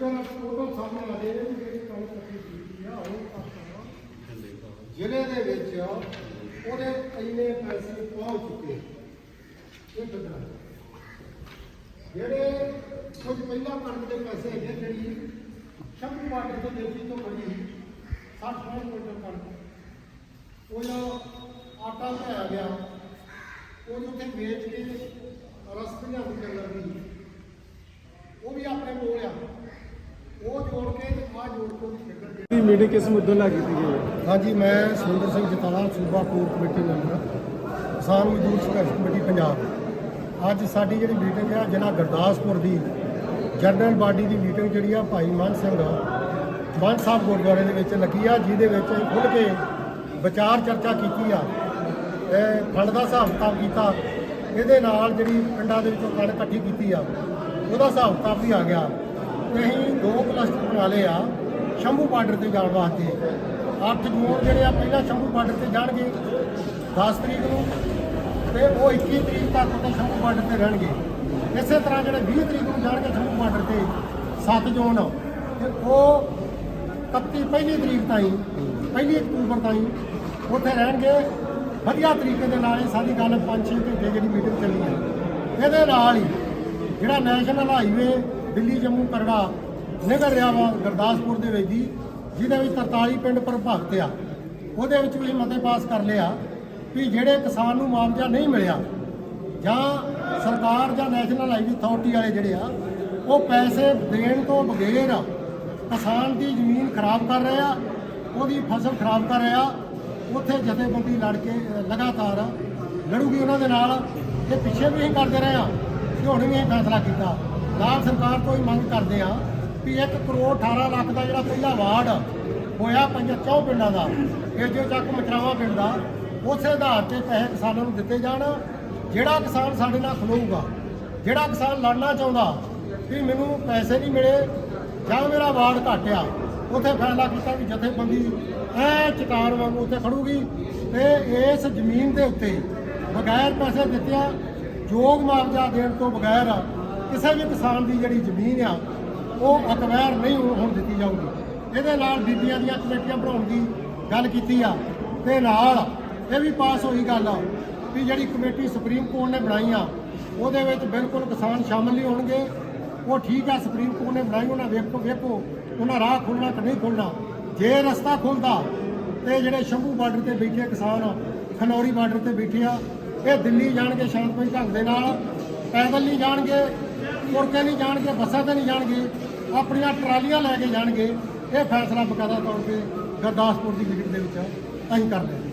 ਇਧਰ ਫੋਟੋ ਸਾਹਮਣੇ ਆ ਰਹੇ ਨੇ ਜਿਹੜੀ ਕਣਕ ਕੱਟੀ ਕੀਤੀ ਆ, ਉਹ ਆਪਾਂ ਜ਼ਿਲ੍ਹੇ ਦੇ ਵਿੱਚ ਉਹਦੇ ਇੰਨੇ ਪੈਸੇ ਪਹੁੰਚ ਚੁੱਕੇ ਇਹ ਬਦਲਾ ਜਿਹੜੇ ਕੁਝ ਪਹਿਲਾਂ ਕਣਕ ਦੇ ਪੈਸੇ ਹੈਗੇ, ਜਿਹੜੀ ਸ਼ੰਭੂ ਬਾਰਡਰ ਤੋਂ ਦੇਵੀ ਤੋਂ ਬੜੀ 60 ਕੁਇੰਟਲ ਕਣਕ। ਉਹ ਜੋ ਆਟਾ ਲਿਆ ਗਿਆ। ਉਹ ਉੱਥੇ ਵੇਚ ਕੇ ਰਸਪੀਆਂ ਦੀ ਗੱਲ ਲੱਗੀ ਉਹ ਵੀ ਆਪਣੇ ਕੋਲ ਆ ਉਹ ਜੋੜ ਕੇ ਤੇ ਆ ਜੋੜ ਕੇ ਉਹਦੀ ਫਿਕਰ ਦੀ ਮੀਟਿੰਗ ਕਿਸ ਮੁੱਦੇ ਨਾਲ ਕੀਤੀ ਗਈ ਹੈ? ਹਾਂਜੀ, ਮੈਂ ਸੁਰਿੰਦਰ ਸਿੰਘ ਜਤਾਲਾ ਸੂਬਾ ਕੋਰ ਕਮੇਟੀ ਮੈਂਬਰ, ਕਿਸਾਨ ਮਜ਼ਦੂਰ ਸੰਘਰਸ਼ ਕਮੇਟੀ, ਪੰਜਾਬ। ਅੱਜ ਸਾਡੀ ਜਿਹੜੀ ਮੀਟਿੰਗ ਹੈ ਜ਼ਿਲ੍ਹਾ ਗੁਰਦਾਸਪੁਰ ਦੀ, ਜਨਰਲ ਬਾਡੀ ਦੀ ਮੀਟਿੰਗ ਜਿਹੜੀ ਆ, ਭਾਈ ਮਾਨ ਸਿੰਘ ਮਾਨ ਸਾਹਿਬ ਗੁਰਦੁਆਰੇ ਦੇ ਵਿੱਚ ਲੱਗੀ ਆ, ਜਿਹਦੇ ਵਿੱਚ ਖੁੱਲ ਕੇ ਵਿਚਾਰ ਚਰਚਾ ਕੀਤੀ ਆ। ਇਹ ਫੰਡ ਦਾ ਹਿਸਾਬ ਕਿਤਾਬ ਕੀਤਾ। ਇਹਦੇ ਨਾਲ ਜਿਹੜੀ ਪਿੰਡਾਂ ਦੇ ਵਿੱਚੋਂ ਕਣਕ ਇਕੱਠੀ ਕੀਤੀ ਆ। ਉਹਦਾ ਹਿਸਾਬ ਕਿਤਾਬ ਵੀ ਆ ਗਿਆ। ਅਸੀਂ ਦੋ ਕਲਸਟਰ ਬਣਾ ਲਏ ਆ। ਸ਼ੰਭੂ ਬਾਰਡਰ ਤੇ ਜਾਣ ਵਾਸਤੇ। 8 ਜੂਨ ਜਿਹੜੇ ਆ, ਪਹਿਲਾਂ ਸ਼ੰਭੂ ਬਾਰਡਰ ਤੇ ਜਾਣਗੇ 10 ਤਰੀਕ ਨੂੰ ਤੇ ਉਹ 21 ਤਰੀਕ ਤੱਕ ਉੱਥੇ ਸ਼ੰਭੂ ਬਾਰਡਰ ਤੇ ਰਹਿਣਗੇ। ਇਸੇ ਤਰ੍ਹਾਂ ਜਿਹੜੇ 20 ਤਰੀਕ ਨੂੰ ਜਾਣਗੇ ਸ਼ੰਭੂ ਬਾਰਡਰ ਤੇ 7 ਜੂਨ, ਤੇ ਉਹ 31 ਪਹਿਲੀ ਤਰੀਕ ਤਾਈਂ, ਪਹਿਲੀ ਅਕਤੂਬਰ ਤਾਈਂ ਉੱਥੇ ਰਹਿਣਗੇ। ਵਧੀਆ ਤਰੀਕੇ ਦੇ ਨਾਲ ਇਹ ਸਾਡੀ ਗੱਲ 5-6 ਘੰਟੇ ਜਿਹੜੀ ਮੀਟਿੰਗ ਚੱਲੀ ਹੈ ਇਹਦੇ ਨਾਲ ਹੀ ਜਿਹੜਾ ਨੈਸ਼ਨਲ ਹਾਈਵੇ ਦਿੱਲੀ, ਜੰਮੂ, ਕਰੜਾ ਨਿਕਲ ਰਿਹਾ ਵਾ ਗੁਰਦਾਸਪੁਰ ਦੇ ਵਿੱਚ ਦੀ ਜਿਹਦੇ ਵਿੱਚ 43 ਪਿੰਡ ਪ੍ਰਭਾਵਿਤ ਆ। ਉਹਦੇ ਵਿੱਚ ਵੀ ਮਤੇ ਪਾਸ ਕਰ ਲਿਆ ਵੀ ਜਿਹੜੇ ਕਿਸਾਨ ਨੂੰ ਮੁਆਵਜ਼ਾ ਨਹੀਂ ਮਿਲਿਆ ਜਾਂ ਸਰਕਾਰ ਜਾਂ ਨੈਸ਼ਨਲ ਹਾਈਵੇ ਅਥਾਰਟੀ ਵਾਲੇ ਜਿਹੜੇ ਆ, ਉਹ ਪੈਸੇ ਦੇਣ ਤੋਂ ਬਗੈਰ ਕਿਸਾਨ ਦੀ ਜ਼ਮੀਨ ਖਰਾਬ ਕਰ ਰਹੇ ਆ, ਉਹਦੀ ਫਸਲ ਖਰਾਬ ਕਰ ਰਹੇ ਆ, ਉੱਥੇ ਜਥੇਬੰਦੀ ਲੜ ਕੇ ਲਗਾਤਾਰ ਲੜੂਗੀ ਉਹਨਾਂ ਦੇ ਨਾਲ। ਇਹ ਪਿੱਛੇ ਵੀ ਅਸੀਂ ਕਰਦੇ ਰਹੇ ਆ ਤੇ ਹੁਣ ਵੀ ਇਹ ਫੈਸਲਾ ਕੀਤਾ। ਨਾਲ ਸਰਕਾਰ ਤੋਂ ਹੀ ਮੰਗ ਕਰਦੇ ਆ ਵੀ 1 ਕਰੋੜ 18 ਲੱਖ ਦਾ ਜਿਹੜਾ ਪਹਿਲਾ ਵਾਰਡ ਹੋਇਆ ਪੰਜਾਂ ਚੌ ਪਿੰਡਾਂ ਦਾ, ਇਹ ਜੋ ਚੱਕ ਮਚਰਾਵਾ ਪਿੰਡ ਦਾ, ਉਸੇ ਆਧਾਰ ਤੇ ਪੈਸੇ ਕਿਸਾਨਾਂ ਨੂੰ ਦਿੱਤੇ ਜਾਣ, ਜਿਹੜਾ ਕਿਸਾਨ ਸਾਡੇ ਨਾਲ ਖਲੋਊਗਾ, ਜਿਹੜਾ ਕਿਸਾਨ ਲੜਨਾ ਚਾਹੁੰਦਾ ਵੀ ਮੈਨੂੰ ਪੈਸੇ ਨਹੀਂ ਮਿਲੇ ਜਾਂ ਮੇਰਾ ਵਾਰਡ ਘਟਿਆ, ਉੱਥੇ ਫੈਸਲਾ ਕੀਤਾ ਵੀ ਜਥੇਬੰਦੀ ਐ ਚਟਾਨ ਵਾਂਗੂ ਉੱਥੇ ਖੜੂਗੀ ਤੇ ਇਸ ਜ਼ਮੀਨ ਦੇ ਉੱਤੇ ਬਗੈਰ ਪੈਸੇ ਦਿੱਤਿਆਂ ਯੋਗ ਮੁਆਵਜ਼ਾ ਦੇਣ ਤੋਂ ਬਗੈਰ ਕਿਸੇ ਵੀ ਕਿਸਾਨ ਦੀ ਜਿਹੜੀ ਜ਼ਮੀਨ ਆ ਉਹ ਅਕਵੈਰ ਨਹੀਂ ਹੁਣ ਦਿੱਤੀ ਜਾਊਗੀ। ਇਹਦੇ ਨਾਲ ਬੀਬੀਆਂ ਦੀਆਂ ਕਮੇਟੀਆਂ ਬਣਾਉਣ ਦੀ ਗੱਲ ਕੀਤੀ ਆ। ਤੇ ਨਾਲ ਇਹ ਵੀ ਪਾਸ ਹੋਈ ਗੱਲ ਆ ਵੀ ਜਿਹੜੀ ਕਮੇਟੀ ਸੁਪਰੀਮ ਕੋਰਟ ਨੇ ਬਣਾਈ ਆ, ਉਹਦੇ ਵਿੱਚ ਬਿਲਕੁਲ ਕਿਸਾਨ ਸ਼ਾਮਲ ਨਹੀਂ ਹੋਣਗੇ। ਉਹ ਠੀਕ ਆ, ਸੁਪਰੀਮ ਕੋਰਟ ਨੇ ਬਣਾਈ, ਉਹਨਾਂ ਵੇਖੋ ਵੇਖੋ, ਉਹਨਾਂ ਰਾਹ ਖੁੱਲਣਾ ਕਿ ਨਹੀਂ ਖੁੱਲਣਾ ਜੇ ਰਸਤਾ ਖੁੱਲਦਾ, ਤੇ ਜਿਹੜੇ ਸ਼ੰਭੂ ਬਾਰਡਰ ਤੇ ਬੈਠੇ ਕਿਸਾਨ, ਖਨੌਰੀ ਬਾਰਡਰ ਤੇ ਬੈਠੇ ਆ, ਇਹ ਦਿੱਲੀ ਜਾਣਗੇ ਸ਼ਾਂਤਮਈ ਢੰਗ ਦੇ ਨਾਲ, ਪੈਦਲ ਨਹੀਂ ਜਾਣਗੇ ਮੁੜਕੇ ਨਹੀਂ ਜਾਣਗੇ, ਬੱਸਾਂ ਤੇ ਨਹੀਂ ਜਾਣਗੇ। ਆਪਣੀਆਂ ਟਰਾਲੀਆਂ ਲੈ ਕੇ ਜਾਣਗੇ, ਇਹ ਫੈਸਲਾ ਬਕਾਇਦਾ ਤੌਰ ਤੇ ਗੁਰਦਾਸਪੁਰ ਦੀ ਮੀਟਿੰਗ ਦੇ ਵਿੱਚ ਅਸੀਂ ਕਰ ਲਿਆ